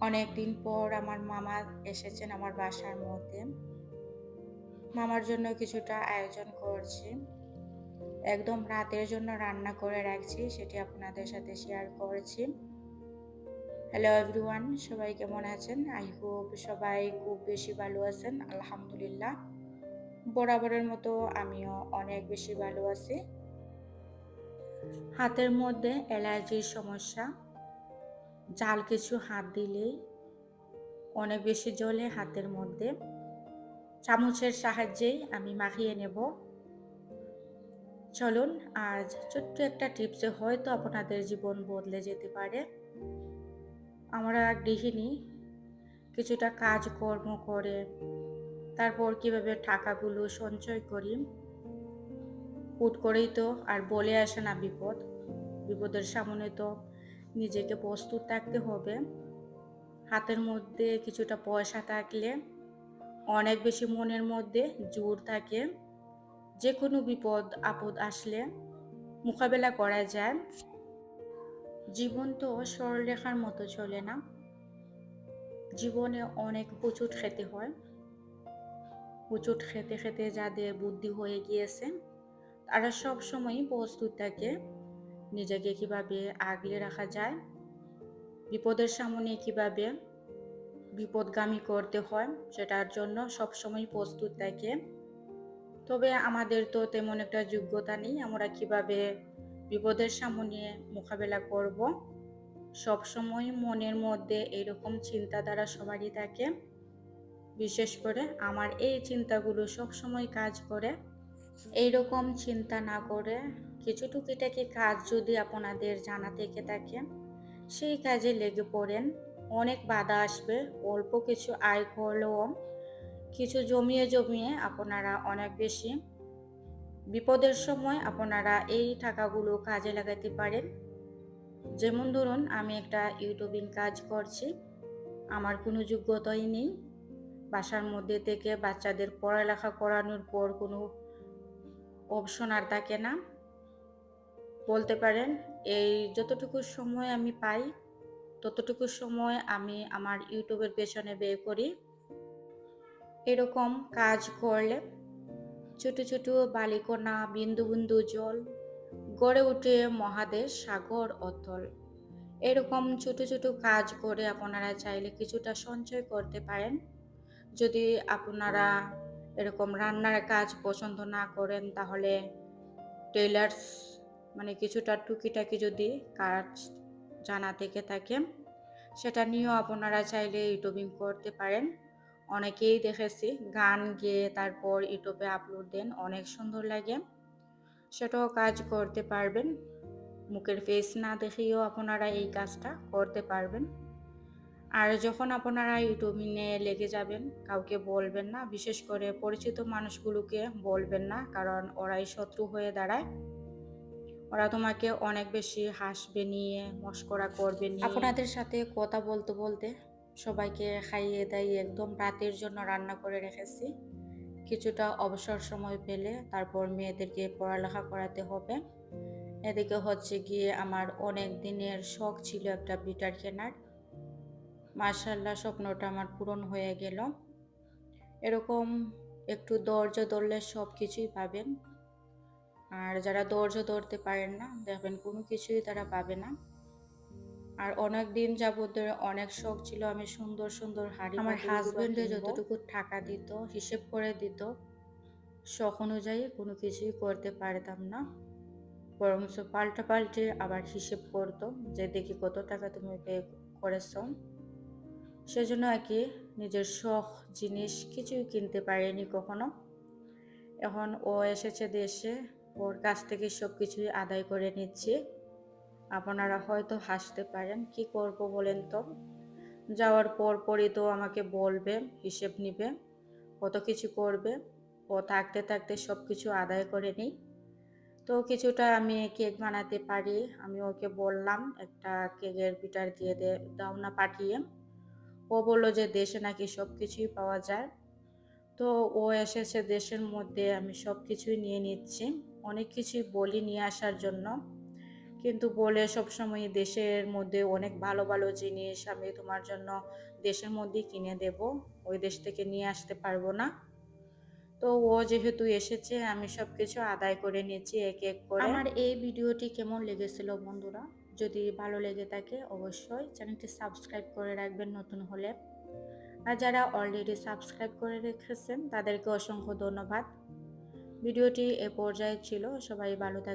অনেক দিন পর আমার মামা এসেছেন আমার বাসার মধ্যে। মামার জন্য কিছুটা আয়োজন করছি। একদম রাতের জন্য রান্না করে রাখছি, সেটি আপনাদের সাথে শেয়ার করেছি। হ্যালো এভরিওয়ান সবাই কেমন আছেন? আই হোপ সবাই খুব বেশি ভালো আছেন, আলহামদুলিল্লাহ। বরাবরের মতো আমিও অনেক বেশি ভালো আছি। হাতের মধ্যে অ্যালার্জির সমস্যা। জাল কিছু হাত দিলেই অনেক বেশি জলে হাতের মধ্যে। চামচের সাহায্যেই আমি মাখিয়ে নেব। চলুন, আজ ছোট্ট একটা টিপসে হয়তো আপনাদের জীবন বদলে যেতে পারে। আমরা গৃহিণী, কিছুটা কাজকর্ম করে তারপর কীভাবে টাকাগুলো সঞ্চয় করি? হুট করেই তো আর বলে আসে না বিপদ। বিপদের সামনে তো নিজেকে প্রস্তুত থাকতে হবে। হাতের মধ্যে কিছুটা পয়সা থাকলে, অনেক বেশি মনের মধ্যে জোর থাকে। যে কোনো বিপদ, আপদ আসলে মোকাবেলা করা যায়। জীবন তো সরলরেখার মতো চলে না। জীবনে অনেক হুচুট খেতে হয়। হুচুট খেতে খেতে যাদের বুদ্ধি হয়ে গিয়েছে, তারা সব সময়ই প্রস্তুত থাকে। নিজেকে কীভাবে আগলে রাখা যায়, বিপদের সামনে কীভাবে বিপদগামী করতে হয়, সেটার জন্য সবসময় প্রস্তুত থাকে। তবে আমাদের তো তেমন একটা যোগ্যতা নেই, আমরা কীভাবে বিপদের সামনে মোকাবেলা করব, সবসময় মনের মধ্যে এরকম চিন্তাধারা সবারই থাকে। বিশেষ করে আমার এই চিন্তাগুলো সবসময় কাজ করে। এইরকম চিন্তা না করে কিছু টুকিটাকি কাজ যদি আপনাদের জানা থেকে থাকে সেই কাজে লেগে পড়েন। অনেক বাধা আসবে, অল্প কিছু আয় করলেও কিছু জমিয়ে জমিয়ে আপনারা অনেক বেশি বিপদের সময় আপনারা এই টাকাগুলো কাজে লাগাতে পারেন। যেমন ধরুন, আমি একটা ইউটিউবিং কাজ করছি, আমার কোনো যোগ্যতাই নেই। বাসার মধ্যে থেকে বাচ্চাদের পড়ালেখা করানোর পর কোনো অপশন আর থাকে না। বলতে পারেন, এই যতটুকু সময় আমি পাই, ততটুকু সময় আমি আমার ইউটিউবের পেছনে ব্যয় করি। এরকম কাজ করলে ছোট ছোট বালিকণা বিন্দু বিন্দু জল, গড়ে উঠে মহাদেশ, সাগর, অতল। এরকম ছোট ছোট কাজ করে আপনারা চাইলে কিছুটা সঞ্চয় করতে পারেন। যদি আপনারা এরকম রান্নার কাজ পছন্দ না করেন, তাহলে টেলার্স মানে কিছুটা টুকিটাকি যদি কাজ জানা থেকে থাকে, সেটা নিয়েও আপনারা চাইলে ইউটিউবিং করতে পারেন। অনেকেই দেখেছি গান গেয়ে তারপর ইউটিউবে আপলোড দেন, অনেক সুন্দর লাগে। সেটাও কাজ করতে পারবেন। মুখের ফেস না দেখেও আপনারা এই কাজটা করতে পারবেন। আর যখন আপনারা ইউটিউবিংয়ে লেগে যাবেন, কাউকে বলবেন না, বিশেষ করে পরিচিত মানুষগুলোকে বলবেন না, কারণ ওরাই শত্রু হয়ে দাঁড়ায়। ওরা তোমাকে অনেক বেশি হাসবে নিয়ে, মস্করা করবে নিয়ে। আপনাদের সাথে কথা বলতে বলতে সবাইকে খাইয়ে দাইয়ে একদম রাতের জন্য রান্না করে রেখেছি। কিছুটা অবসর সময় পেলে তারপর মেয়েদেরকে পড়ালেখা করাতে হবে। এদিকে হচ্ছে গিয়ে আমার অনেক দিনের শখ ছিল একটা বিটার কেনার। মার্শাল্লাহ স্বপ্নটা আমার পূরণ হয়ে গেল। এরকম একটু ধৈর্য ধরলে সব কিছুই পাবেন। আর যারা ধৈর্য ধরতে পারেন না দেখবেন কোনো কিছুই তারা পাবে না। আর অনেক দিন যাবত ধরে অনেক শখ ছিল আমি সুন্দর সুন্দর হাড়ি আমার হাজবেন্ডে যতটুকু টাকা দিত হিসেব করে দিত শখ অনুযায়ী কোনো কিছুই করতে পারতাম না। বরং পাল্টা পাল্টে আবার হিসেব করতো যে দেখি কত টাকা তুমি পে করেছ? সেজন্য আর কি নিজের শখ জিনিস কিছুই কিনতে পারেনি কখনো। এখন ও এসেছে দেশে ওর কাছ থেকে সব কিছুই আদায় করে নিচ্ছি। আপনারা হয়তো হাসতে পারেন, কি করব বলেন তো? যাওয়ার পর পরই তো আমাকে বলবে, হিসেব নিবে, কত কিছু করবে, ও থাকতে থাকতে সব কিছু আদায় করে নিই। তো কিছুটা আমি কেক বানাতে পারি, আমি ওকে বললাম, একটা কেকের বিটার দিয়ে দে, দাও না পাঠিয়ে। ও বলল যে দেশে নাকি সব কিছুই পাওয়া যায়। তো ও এসেছে দেশের মধ্যে, আমি সব কিছুই নিয়ে নিচ্ছি। অনেক কিছুই বলি নিয়ে আসার জন্য। কিন্তু বলে সবসময় দেশের মধ্যে অনেক ভালো ভালো জিনিস আমি তোমার জন্য দেশের মধ্যেই কিনে দেব। ওই দেশ থেকে নিয়ে আসতে পারব না। তো ও যেহেতু এসেছে, আমি সব কিছু আদায় করে নিয়েছি এক এক করে। আমার এই ভিডিওটি কেমন লেগেছিল বন্ধুরা? যদি ভালো লেগে থাকে অবশ্যই চ্যানেলটি সাবস্ক্রাইব করে রাখবেন নতুন হলে। আর যারা অলরেডি সাবস্ক্রাইব করে রেখেছেন, তাদেরকে অসংখ্য ধন্যবাদ। ভিডিওটি এ পর্যায়ে ছিল। সবাই ভালো থাকবেন।